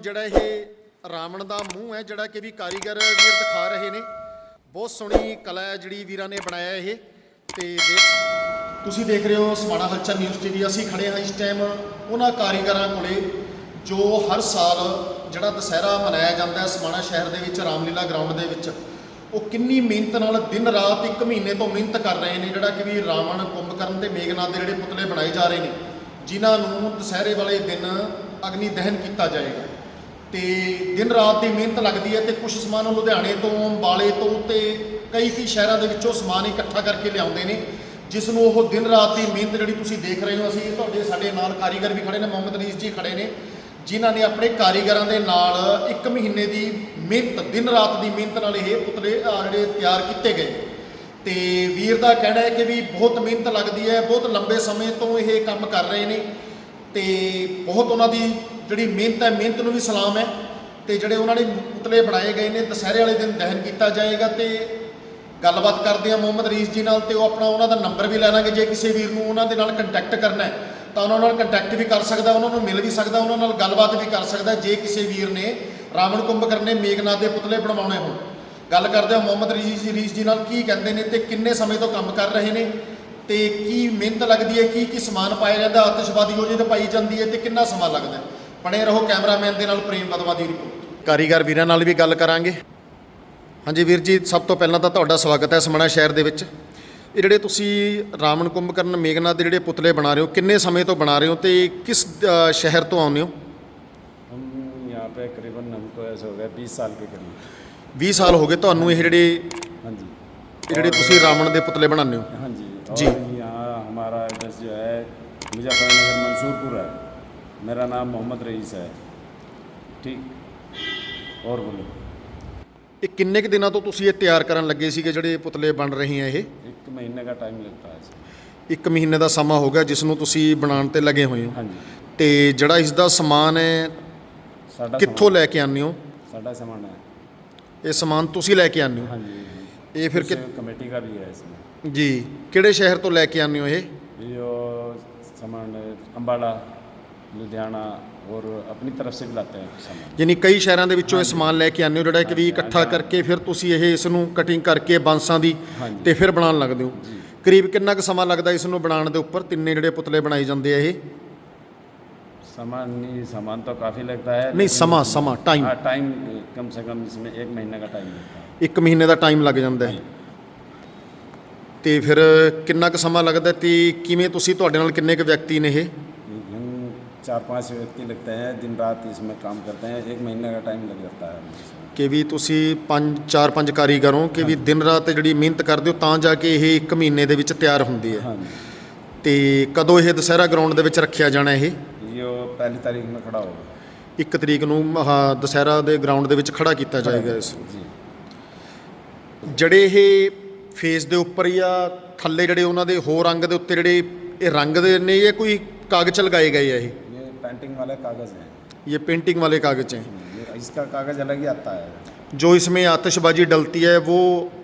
ਜਿਹੜਾ ਇਹ ਰਾਵਣ ਦਾ ਮੂੰਹ ਹੈ, ਜਿਹੜਾ ਕਿ ਵੀ ਕਾਰੀਗਰ ਵੀਰ ਦਿਖਾ ਰਹੇ ਨੇ। ਬਹੁਤ ਸੋਹਣੀ ਕਲਾ ਹੈ ਜਿਹੜੀ ਵੀਰਾਂ ਨੇ ਬਣਾਇਆ ਇਹ। ਤੇ ਤੁਸੀਂ ਦੇਖ ਰਹੇ ਹੋ ਸਮਾਣਾ ਹਲਚਲ ਨਿਊਜ਼ ਟੀਵੀ। ਅਸੀਂ ਖੜੇ ਹਾਂ ਇਸ ਟਾਈਮ ਉਹਨਾਂ ਕਾਰੀਗਰਾਂ ਕੋਲੇ, ਜੋ ਹਰ ਸਾਲ ਜਿਹੜਾ ਦੁਸਹਿਰਾ ਮਨਾਇਆ ਜਾਂਦਾ ਹੈ ਸਮਾਣਾ ਸ਼ਹਿਰ ਦੇ ਵਿੱਚ, ਰਾਮਲੀਲਾ ਗਰਾਊਂਡ ਦੇ ਵਿੱਚ। ਉਹ ਕਿੰਨੀ ਮਿਹਨਤ ਨਾਲ ਦਿਨ ਰਾਤ ਇੱਕ ਮਹੀਨੇ ਤੋਂ ਮਿਹਨਤ ਕਰ ਰਹੇ ਨੇ, ਜਿਹੜਾ ਕਿ ਵੀ ਰਾਵਣ ਕੁੰਭਕਰਨ ਤੇ ਮੇਘਨਾਥ ਦੇ ਜਿਹੜੇ ਪੁਤਲੇ ਬਣਾਏ ਜਾ ਰਹੇ ਨੇ, ਜਿਨ੍ਹਾਂ ਨੂੰ ਦੁਸਹਿਰੇ ਵਾਲੇ ਦਿਨ ਅਗਨੀ ਦਹਨ ਕੀਤਾ ਜਾਏਗਾ। ਤੇ ਦਿਨ ਰਾਤ ਦੀ ਮਿਹਨਤ ਲੱਗਦੀ ਹੈ ਤੇ ਕੁਝ ਸਮਾਨ ਉਹ ਲੁਧਿਆਣੇ ਤੋਂ, ਅੰਬਾਲੇ ਤੋਂ ਤੇ ਕਈ ਕਈ ਸ਼ਹਿਰਾਂ ਦੇ ਵਿੱਚੋਂ ਸਮਾਨ ਇਕੱਠਾ ਕਰਕੇ ਲਿਆਉਂਦੇ ਨੇ, ਜਿਸ ਨੂੰ ਉਹ ਦਿਨ ਰਾਤ ਦੀ ਮਿਹਨਤ ਜਿਹੜੀ ਤੁਸੀਂ ਦੇਖ ਰਹੇ ਹੋ, ਅਸੀਂ ਤੁਹਾਡੇ ਸਾਡੇ ਨਾਲ ਕਾਰੀਗਰ ਵੀ ਖੜੇ ਨੇ, ਮੁਹੰਮਦ ਰੀਸ ਜੀ ਖੜੇ ਨੇ, ਜਿਨ੍ਹਾਂ ਨੇ ਆਪਣੇ ਕਾਰੀਗਰਾਂ ਦੇ ਨਾਲ ਇੱਕ ਮਹੀਨੇ ਦੀ ਮਿਹਨਤ, ਦਿਨ ਰਾਤ ਦੀ ਮਿਹਨਤ ਨਾਲ ਇਹ ਪੁਤਲੇ ਜਿਹੜੇ ਤਿਆਰ ਕੀਤੇ ਗਏ ਤੇ ਵੀਰ ਦਾ ਕਹਿਣਾ ਹੈ ਕਿ ਵੀ ਬਹੁਤ ਮਿਹਨਤ ਲੱਗਦੀ ਹੈ, ਬਹੁਤ ਲੰਬੇ ਸਮੇਂ ਤੋਂ ਇਹ ਕੰਮ ਕਰ ਰਹੇ ਨੇ, ਤੇ ਬਹੁਤ ਉਹਨਾਂ ਦੀ ਜਿਹੜੀ ਮਿਹਨਤ ਹੈ, ਮਿਹਨਤ ਨੂੰ ਵੀ ਸਲਾਮ ਹੈ ਤੇ ਜਿਹੜੇ ਉਹਨਾਂ ਨੇ ਪੁਤਲੇ ਬਣਾਏ ਗਏ ਨੇ, ਦੁਸਹਿਰੇ ਵਾਲੇ ਦਿਨ ਦਹਨ ਕੀਤਾ ਜਾਏਗਾ ਤੇ ਗੱਲਬਾਤ ਕਰਦੇ ਆ ਮੁਹੰਮਦ ਰੀਸ ਜੀ ਨਾਲ ਤੇ ਉਹ ਆਪਣਾ ਉਹਨਾਂ ਦਾ ਨੰਬਰ ਵੀ ਲੈ ਲਾਂਗੇ। ਜੇ ਕਿਸੇ ਵੀਰ ਨੂੰ ਉਹਨਾਂ ਦੇ ਨਾਲ ਕੰਟੈਕਟ ਕਰਨਾ ਹੈ, ਤਾਂ ਉਹਨਾਂ ਨਾਲ ਕੰਟੈਕਟ ਵੀ ਕਰ ਸਕਦਾ, ਉਹਨਾਂ ਨੂੰ ਮਿਲ ਵੀ ਸਕਦਾ, ਉਹਨਾਂ ਨਾਲ ਗੱਲਬਾਤ ਵੀ ਕਰ ਸਕਦਾ। ਜੇ ਕਿਸੇ ਵੀਰ ਨੇ ਰਾਵਣ ਕੁੰਭਕਰਨ ਨੇ ਮੇਘਨਾਥ ਦੇ ਪੁਤਲੇ ਬਣਵਾਉਣੇ ਹੋਣ। ਗੱਲ ਕਰਦੇ ਆ ਮੁਹੰਮਦ ਰੀਸ ਜੀ ਰੀਸ ਜੀ ਨਾਲ ਕੀ ਕਹਿੰਦੇ ਨੇ ਤੇ ਕਿੰਨੇ ਸਮੇਂ ਤੋਂ ਕੰਮ ਕਰ ਰਹੇ ਨੇ ਤੇ ਕੀ ਮਿਹਨਤ ਲੱਗਦੀ ਹੈ ਕੀ ਕੀ ਸਮਾਨ ਪਾਇਆ ਜਾਂਦਾ, ਆਤਿਸ਼ਬਾਜ਼ੀ ਉਹ ਜਿਹਦੇ ਪਾਈ ਜਾਂਦੀ ਹੈ ਤੇ ਕਿੰਨਾ ਸਮਾਂ ਲੱਗਦਾ ਹੈ? ਬਣੇ ਰਹੋ ਕੈਮਰਾਮੈਨ ਦੇ ਨਾਲ ਪ੍ਰੇਮ ਬਦਵਾ ਦੀ ਰਿਪੋਰਟ ਕਾਰੀਗਰ ਵੀਰਾਂ ਨਾਲ ਵੀ ਗੱਲ ਕਰਾਂਗੇ ਹਾਂਜੀ ਵੀਰ ਜੀ ਸਭ ਤੋਂ ਪਹਿਲਾਂ ਤਾਂ ਤੁਹਾਡਾ ਸਵਾਗਤ ਹੈ ਸਮਣਾ ਸ਼ਹਿਰ ਦੇ ਵਿੱਚ ਇਹ ਜਿਹੜੇ ਤੁਸੀਂ ਰਾਵਣ ਕੁੰਭਕਰਨ ਮੇਘਨਾਥ ਦੇ ਜਿਹੜੇ ਪੁਤਲੇ ਬਣਾ ਰਹੇ ਹੋ ਕਿੰਨੇ ਸਮੇਂ ਤੋਂ ਬਣਾ ਰਹੇ ਹੋ ਤੇ ਕਿਸ ਅ, ਸ਼ਹਿਰ ਤੋਂ ਆਉਂਦੇ ਹੋ हम यहाँ पे करीबन हमको ऐसे हो गया बीस साल के करीब 20 ਸਾਲ ਹੋ ਗਏ ਤੁਹਾਨੂੰ ਇਹ ਜਿਹੜੇ हाँ जी ਇਹ ਜਿਹੜੇ ਤੁਸੀਂ ਰਾਵਣ ਦੇ ਪੁਤਲੇ ਬਣਾਉਂਦੇ ਹੋ हाँ जी जी। और यहाँ हमारा एड्रेस जो है मुजफ्फरनगर मंसूरपुर है मेरा नाम मोहम्मद रईस है ठीक और बोलो ਇਹ ਕਿੰਨੇ ਕੁ ਦਿਨਾਂ ਤੋਂ ਤੁਸੀਂ ਇਹ ਤਿਆਰ ਕਰਨ ਲੱਗੇ ਸੀਗੇ ਜਿਹੜੇ ਪੁਤਲੇ ਬਣ ਰਹੇ ਆ ਇਹ एक महीने का टाइम लगता है इसमें। ਇੱਕ ਮਹੀਨੇ ਦਾ ਸਮਾਂ ਹੋ ਗਿਆ ਜਿਸ ਨੂੰ ਤੁਸੀਂ ਬਣਾਉਣ ਤੇ ਲੱਗੇ ਹੋਏ ਹੋ हाँ जी ਤੇ ਜਿਹੜਾ ਇਸ ਦਾ ਸਮਾਨ ਹੈ साडा ਕਿੱਥੋਂ ਲੈ ਕੇ ਆਉਂਦੇ ਹੋ सामान- साडा सामान है ਇਹ ਸਮਾਨ ਤੁਸੀਂ ਲੈ ਕੇ ਆਉਂਦੇ ਹੋ हाँ जी हाँ जी। ਇਹ ਫਿਰ ਕਿ कुछ कमेटी का भी है इसमें ਜੀ ਕਿਹੜੇ ਸ਼ਹਿਰ ਤੋਂ ਲੈ ਕੇ ਆਉਂਦੇ ਹੋ ਇਹ ये सामान अम्बाला लुधियाना और अपनी तरफ से भी लाते हैं सामान ਯਾਨੀ ਕਈ ਸ਼ਹਿਰਾਂ ਦੇ ਵਿੱਚੋਂ ਇਹ ਸਮਾਨ ਲੈ ਕੇ ਆਉਂਦੇ ਹੋ ਜਿਹੜਾ ਕਿ ਵੀ ਇਕੱਠਾ ਕਰਕੇ ਫਿਰ ਤੁਸੀਂ ਇਹ ਇਸ ਨੂੰ ਕਟਿੰਗ ਕਰਕੇ ਬਾਂਸਾਂ ਦੀ ਹਾਂਜੀ। ਤੇ ਫਿਰ ਬਣਾਉਣ ਲੱਗਦੇ ਹੋ ਕਰੀਬ ਕਿੰਨਾ ਕੁ ਸਮਾਂ ਲੱਗਦਾ ਇਸ ਨੂੰ ਬਣਾਉਣ ਦੇ ਉੱਪਰ ਤਿੰਨੇ ਜਿਹੜੇ ਪੁਤਲੇ ਬਣਾਏ ਜਾਂਦੇ ਆ ਇਹ सामान नहीं सामान तो काफ़ी लगता है ਨਹੀਂ लेकिन- ਸਮਾਂ ਸਮਾਂ ਟਾਈਮ हाँ टाइम कम से कम इसमें एक महीने का टाइम लगता है ਇੱਕ ਮਹੀਨੇ ਦਾ ਟਾਈਮ ਲੱਗ ਜਾਂਦਾ ਹੈ ਤੇ ਫਿਰ ਕਿੰਨਾ ਕੁ ਸਮਾਂ ਲੱਗਦਾ ਤੇ ਕਿਵੇਂ ਤੁਸੀਂ ਤੁਹਾਡੇ ਨਾਲ ਕਿੰਨੇ ਕੁ ਵਿਅਕਤੀ ਨੇ ਇਹ हम चार पांच व्यक्ति लगते हैं दिन रात इसमें काम करते हैं एक महीने का टाइम लग जाता है हमें इसमें। ਕਿ ਵੀ ਤੁਸੀਂ ਪੰਜ ਚਾਰ ਪੰਜ ਕਾਰੀਗਰ ਹੋ ਕਿ ਵੀ ਦਿਨ ਰਾਤ ਜਿਹੜੀ ਮਿਹਨਤ ਕਰਦੇ ਹੋ ਤਾਂ ਜਾ ਕੇ ਇਹ ਇੱਕ ਮਹੀਨੇ ਦੇ ਵਿੱਚ ਤਿਆਰ ਹੁੰਦੀ ਹੈ हाँ जी ਤੇ ਕਦੋਂ ਇਹ ਦੁਸਹਿਰਾ ਗਰਾਊਂਡ ਦੇ ਵਿੱਚ ਰੱਖਿਆ ਜਾਣਾ ਇਹ ये वो पहली तारीख में खड़ा होगा ਇੱਕ ਤਰੀਕ ਨੂੰ ਆਹ ਦੁਸਹਿਰਾ ਦੇ ਗਰਾਊਂਡ ਦੇ ਵਿੱਚ ਖੜਾ ਕੀਤਾ ਜਾਏਗਾ ਇਸ ਨੂੰ। जी ਜਿਹੜੇ ਇਹ ਫੇਸ ਦੇ ਉੱਪਰ ਜਾਂ ਥੱਲੇ ਜਿਹੜੇ ਉਹਨਾਂ ਦੇ ਹੋਰ ਰੰਗ ਦੇ ਉੱਤੇ ਜਿਹੜੇ ਇਹ ਰੰਗ ਦੇ ਨੇ ਇਹ ਕੋਈ ਕਾਗਜ਼ ਲਗਾਏ ਗਏ ਆ ਇਹ ये पेंटिंग वाले कागज़ हैं ये पेंटिंग वाले कागज हैं ये इसका कागज़ अलग ही आता है जो इसमें आतिशबाजी डलती है वो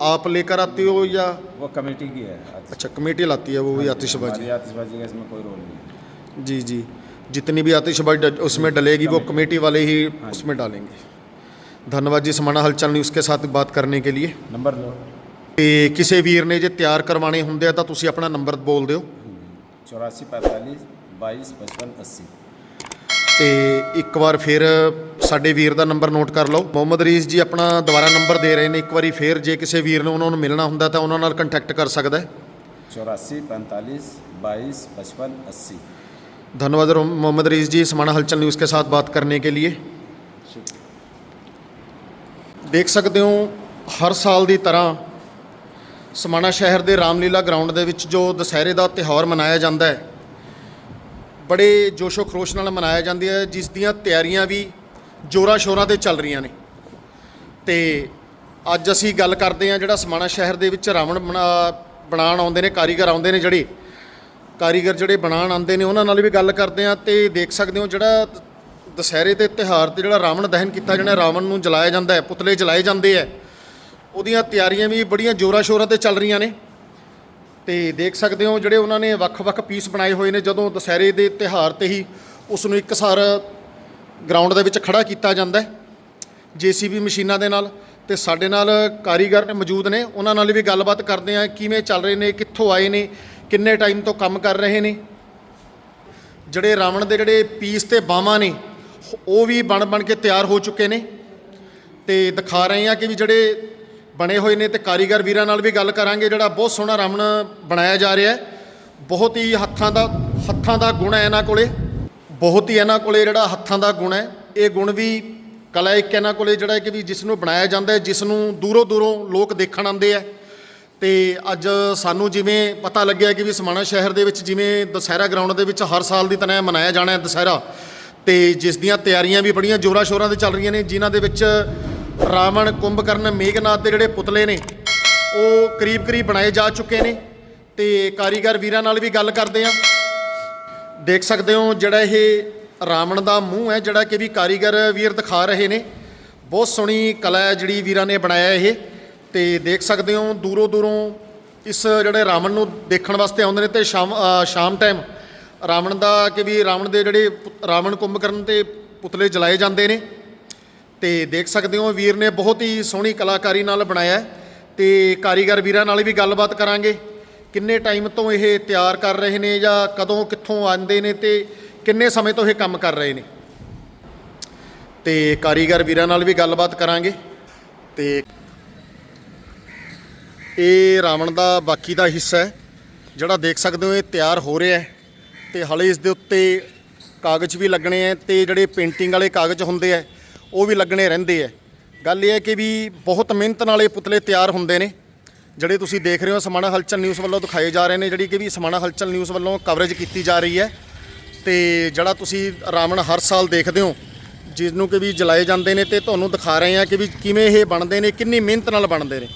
आप लेकर आते हो या वो कमेटी की है आतिश- अच्छा कमेटी लाती है वो भी आतिशबाजी हमारी आतिशबाजी का इसमें कोई रोल नहीं है जी जी जितनी भी आतिशबाजी डल- उसमें डलेगी वो कमेटी वाले ही उसमें डालेंगे धन्यवाद जी समाना हलचल न्यूज़ के साथ बात करने के लिए नंबर लो ਤੇ ਕਿਸੇ ਵੀਰ ਨੇ ਜੇ ਤਿਆਰ ਕਰਵਾਣੇ ਹੁੰਦੇ ਆ ਤਾਂ ਤੁਸੀਂ ਆਪਣਾ ਨੰਬਰ ਬੋਲ ਦਿਓ चौरासी पैंतालीस बाईस पचपन अस्सी ਤੇ ਇੱਕ ਵਾਰ ਫਿਰ ਸਾਡੇ ਵੀਰ ਦਾ ਨੰਬਰ ਨੋਟ ਕਰ ਲਓ ਮੁਹੰਮਦ ਰੀਸ ਜੀ ਆਪਣਾ ਦੁਬਾਰਾ ਨੰਬਰ ਦੇ ਰਹੇ ਨੇ ਇੱਕ ਵਾਰੀ ਫਿਰ ਜੇ ਕਿਸੇ ਵੀਰ ਨੂੰ ਉਹਨਾਂ ਨੂੰ ਮਿਲਣਾ ਹੁੰਦਾ ਤਾਂ ਉਹਨਾਂ ਨਾਲ ਕੰਟੈਕਟ ਕਰ ਸਕਦਾ ਹੈ चौरासी पैंतालीस बाईस पचपन अस्सी धन्यवाद रो- मोहम्मद रईस जी समाना हलचल न्यूज़ के साथ बात करने के लिए ਦੇਖ ਸਕਦੇ ਹੋ ਹਰ ਸਾਲ ਦੀ ਤਰ੍ਹਾਂ ਸਮਾਣਾ ਸ਼ਹਿਰ ਦੇ ਰਾਮਲੀਲਾ ਗਰਾਊਂਡ ਦੇ ਵਿੱਚ ਜੋ ਦੁਸਹਿਰੇ ਦਾ ਤਿਉਹਾਰ ਮਨਾਇਆ ਜਾਂਦਾ ਹੈ ਬੜੇ ਜੋਸ਼ੋ ਖਰੋਸ਼ ਨਾਲ ਮਨਾਇਆ ਜਾਂਦੀ ਹੈ, ਜਿਸ ਦੀਆਂ ਤਿਆਰੀਆਂ ਵੀ ਜੋਰਾਂ ਸ਼ੋਰਾਂ ਤੇ ਚੱਲ ਰਹੀਆਂ ਨੇ। ਤੇ ਅੱਜ ਅਸੀਂ ਗੱਲ ਕਰਦੇ ਹਾਂ ਜਿਹੜਾ ਸਮਾਣਾ ਸ਼ਹਿਰ ਦੇ ਵਿੱਚ ਰਾਵਣ ਬਣਾ- ਬਣਾਉਣ ਆਉਂਦੇ ਨੇ, ਕਾਰੀਗਰ ਆਉਂਦੇ ਨੇ ਜਿਹੜੇ। ਕਾਰੀਗਰ ਜਿਹੜੇ ਬਣਾਉਣ ਆਉਂਦੇ ਨੇ, ਉਹਨਾਂ ਨਾਲ ਵੀ ਗੱਲ ਕਰਦੇ ਹਾਂ ਤੇ ਦੇਖ ਸਕਦੇ ਹੋ ਜਿਹੜਾ ਦੁਸਹਿਰੇ ਦੇ ਤਿਉਹਾਰ ਤੇ ਜਿਹੜਾ ਰਾਵਣ ਦਹਨ ਕੀਤਾ ਜਾਣਾ ਰਾਵਣ ਨੂੰ ਜਲਾਇਆ ਜਾਂਦਾ ਹੈ, ਪੁਤਲੇ ਜਲਾਏ ਜਾਂਦੇ ਆ ਉਹਦੀਆਂ ਤਿਆਰੀਆਂ ਵੀ ਬੜੀਆਂ ਜ਼ੋਰਾਂ ਸ਼ੋਰਾਂ ਤੇ ਚੱਲ ਰਹੀਆਂ ਨੇ। ਤੇ ਦੇਖ ਸਕਦੇ ਹੋ ਜਿਹੜੇ ਉਹਨਾਂ ਨੇ ਵੱਖ-ਵੱਖ ਪੀਸ ਬਣਾਏ ਹੋਏ ਨੇ, ਜਦੋਂ ਦੁਸਹਿਰੇ ਦੇ ਤਿਉਹਾਰ ਤੇ ਹੀ ਉਸ ਨੂੰ ਇੱਕਸਾਰ ਗਰਾਊਂਡ ਦੇ ਵਿੱਚ ਖੜਾ ਕੀਤਾ ਜਾਂਦਾ ਹੈ, ਜੀਸੀਬੀ ਮਸ਼ੀਨਾਂ ਦੇ ਨਾਲ ਤੇ ਸਾਡੇ ਨਾਲ ਕਾਰੀਗਰ ਮੌਜੂਦ ਨੇ, ਉਹਨਾਂ ਨਾਲ ਵੀ ਗੱਲਬਾਤ ਕਰਦੇ ਆ ਕਿਵੇਂ ਚੱਲ ਰਹੇ ਨੇ, ਕਿੱਥੋਂ ਆਏ ਨੇ, ਕਿੰਨੇ ਟਾਈਮ ਤੋਂ ਕੰਮ ਕਰ ਰਹੇ ਨੇ। ਜਿਹੜੇ ਰਾਵਣ ਦੇ ਜਿਹੜੇ ਪੀਸ ਤੇ ਬਾਹਾਂ ਨੇ, ਉਹ ਵੀ ਬਣ ਬਣ ਕੇ ਤਿਆਰ ਹੋ ਚੁੱਕੇ ਨੇ ਤੇ ਦਿਖਾ ਰਹੇ ਆ ਕਿ ਵੀ ਜਿਹੜੇ ਬਣੇ ਹੋਏ ਨੇ ਤੇ ਕਾਰੀਗਰ ਵੀਰਾਂ ਨਾਲ ਵੀ ਗੱਲ ਕਰਾਂਗੇ। ਜਿਹੜਾ ਬਹੁਤ ਸੋਹਣਾ ਰਮਨ ਬਣਾਇਆ ਜਾ ਰਿਹਾ ਹੈ। ਬਹੁਤ ਹੀ ਹੱਥਾਂ ਦਾ ਹੱਥਾਂ ਦਾ ਗੁਣ ਹੈ ਇਹਨਾਂ ਕੋਲੇ। ਬਹੁਤ ਹੀ ਇਹਨਾਂ ਕੋਲੇ ਜਿਹੜਾ ਹੱਥਾਂ ਦਾ ਗੁਣ ਹੈ। ਇਹ ਗੁਣ ਵੀ ਕਲਾ ਇੱਕ ਇਹਨਾਂ ਕੋਲੇ ਜਿਹੜਾ ਕਿ ਵੀ ਜਿਸ ਨੂੰ ਬਣਾਇਆ ਜਾਂਦਾ ਹੈ, ਜਿਸ ਨੂੰ ਦੂਰੋਂ ਦੂਰੋਂ ਲੋਕ ਦੇਖਣ ਆਉਂਦੇ ਆ ਤੇ ਅੱਜ ਸਾਨੂੰ ਜਿਵੇਂ ਪਤਾ ਲੱਗਿਆ ਕਿ ਵੀ ਸਮਾਣਾ ਸ਼ਹਿਰ ਦੇ ਵਿੱਚ ਜਿਵੇਂ ਦੁਸਹਿਰਾ ਗਰਾਊਂਡ ਦੇ ਵਿੱਚ ਹਰ ਸਾਲ ਦੀ ਤਰ੍ਹਾਂ ਮਨਾਇਆ ਜਾਣਾ ਹੈ ਦੁਸਹਿਰਾ। ਤੇ ਜਿਸ ਦੀਆਂ ਤਿਆਰੀਆਂ ਵੀ ਬੜੀਆਂ ਜ਼ੋਰਾਂ ਸ਼ੋਰਾਂ ਤੇ ਚੱਲ ਰਹੀਆਂ ਨੇ, ਜਿਨ੍ਹਾਂ ਦੇ ਵਿੱਚ ਰਾਵਣ ਕੁੰਭਕਰਨ ਮੇਘਨਾਥ ਦੇ ਜਿਹੜੇ ਪੁਤਲੇ ਨੇ, ਉਹ ਕਰੀਬ ਕਰੀਬ ਬਣਾਏ ਜਾ ਚੁੱਕੇ ਨੇ ਤੇ ਕਾਰੀਗਰ ਵੀਰਾਂ ਨਾਲ ਵੀ ਗੱਲ ਕਰਦੇ ਆ। ਦੇਖ ਸਕਦੇ ਹੋ ਜਿਹੜਾ ਇਹ ਰਾਵਣ ਦਾ ਮੂੰਹ ਹੈ, ਜਿਹੜਾ ਕਿ ਵੀ ਕਾਰੀਗਰ ਵੀਰ ਦਿਖਾ ਰਹੇ ਨੇ। ਬਹੁਤ ਸੋਹਣੀ ਕਲਾ ਹੈ ਜਿਹੜੀ ਵੀਰਾਂ ਨੇ ਬਣਾਇਆ ਇਹ ਤੇ ਦੇਖ ਸਕਦੇ ਹੋ ਦੂਰੋਂ ਦੂਰੋਂ ਇਸ ਜਿਹੜੇ ਰਾਵਣ ਨੂੰ ਦੇਖਣ ਵਾਸਤੇ ਆਉਂਦੇ ਨੇ ਤੇ ਸ਼ਾਮ ਸ਼ਾਮ ਟਾਈਮ ਰਾਵਣ ਦਾ ਕਿ ਵੀ ਰਾਵਣ ਦੇ ਜਿਹੜੇ ਪੁ- ਰਾਵਣ ਕੁੰਭਕਰਨ ਤੇ ਪੁਤਲੇ ਜਲਾਏ ਜਾਂਦੇ ਨੇ। ਤੇ ਦੇਖ ਸਕਦੇ ਹੋ ਵੀਰ ਨੇ ਬਹੁਤ ਹੀ ਸੋਹਣੀ ਕਲਾਕਾਰੀ ਨਾਲ ਬਣਾਇਆ ਹੈ ਤੇ ਕਾਰੀਗਰ ਵੀਰਾਂ ਨਾਲ ਵੀ ਗੱਲਬਾਤ ਕਰਾਂਗੇ। ਕਿੰਨੇ ਟਾਈਮ ਤੋਂ ਇਹ ਤਿਆਰ ਕਰ ਰਹੇ ਨੇ ਜਾਂ ਕਦੋਂ ਕਿੱਥੋਂ ਆਉਂਦੇ ਨੇ ਤੇ ਕਿੰਨੇ ਸਮੇਂ ਤੋਂ ਇਹ ਕੰਮ ਕਰ ਰਹੇ ਨੇ? ਤੇ ਕਾਰੀਗਰ ਵੀਰਾਂ ਨਾਲ ਵੀ ਗੱਲਬਾਤ ਕਰਾਂਗੇ। ਤੇ ਇਹ ਰਾਵਣ ਦਾ ਬਾਕੀ ਦਾ ਹਿੱਸਾ ਹੈ, ਜਿਹੜਾ ਦੇਖ ਸਕਦੇ ਹੋ ਇਹ ਤਿਆਰ ਹੋ ਰਿਹਾ ਹੈ ਤੇ ਹਲੇ ਇਸ ਦੇ ਉੱਤੇ ਕਾਗਜ਼ ਵੀ ਲੱਗਣੇ ਆ ਤੇ ਜਿਹੜੇ ਪੇਂਟਿੰਗ ਵਾਲੇ ਕਾਗਜ਼ ਹੁੰਦੇ ਆ ਉਹ ਵੀ ਲੱਗਣੇ ਰਹਿੰਦੇ ਆ ਗੱਲ ਇਹ ਹੈ ਕਿ ਵੀ ਬਹੁਤ ਮਿਹਨਤ ਨਾਲ ਇਹ ਪੁਤਲੇ ਤਿਆਰ ਹੁੰਦੇ ਨੇ। ਜਿਹੜੇ ਤੁਸੀਂ ਦੇਖ ਰਹੇ ਹੋ, ਸਮਾਣਾ ਹਲਚਲ ਨਿਊਜ਼ ਵੱਲੋਂ ਦਿਖਾਏ ਜਾ ਰਹੇ ਨੇ, ਜਿਹੜੀ ਕਿ ਵੀ ਸਮਾਣਾ ਹਲਚਲ ਨਿਊਜ਼ ਵੱਲੋਂ ਕਵਰੇਜ ਕੀਤੀ ਜਾ ਰਹੀ ਹੈ ਤੇ ਜਿਹੜਾ ਤੁਸੀਂ ਰਾਵਣ ਹਰ ਸਾਲ ਦੇਖਦੇ ਹੋ, ਜਿਸ ਨੂੰ ਕਿ ਵੀ ਜਲਾਏ ਜਾਂਦੇ ਨੇ ਤੇ ਤੁਹਾਨੂੰ ਦਿਖਾ ਰਹੇ ਆ ਕਿ ਵੀ ਕਿਵੇਂ ਇਹ ਬਣਦੇ ਨੇ, ਕਿੰਨੀ ਮਿਹਨਤ ਨਾਲ ਬਣਦੇ ਨੇ।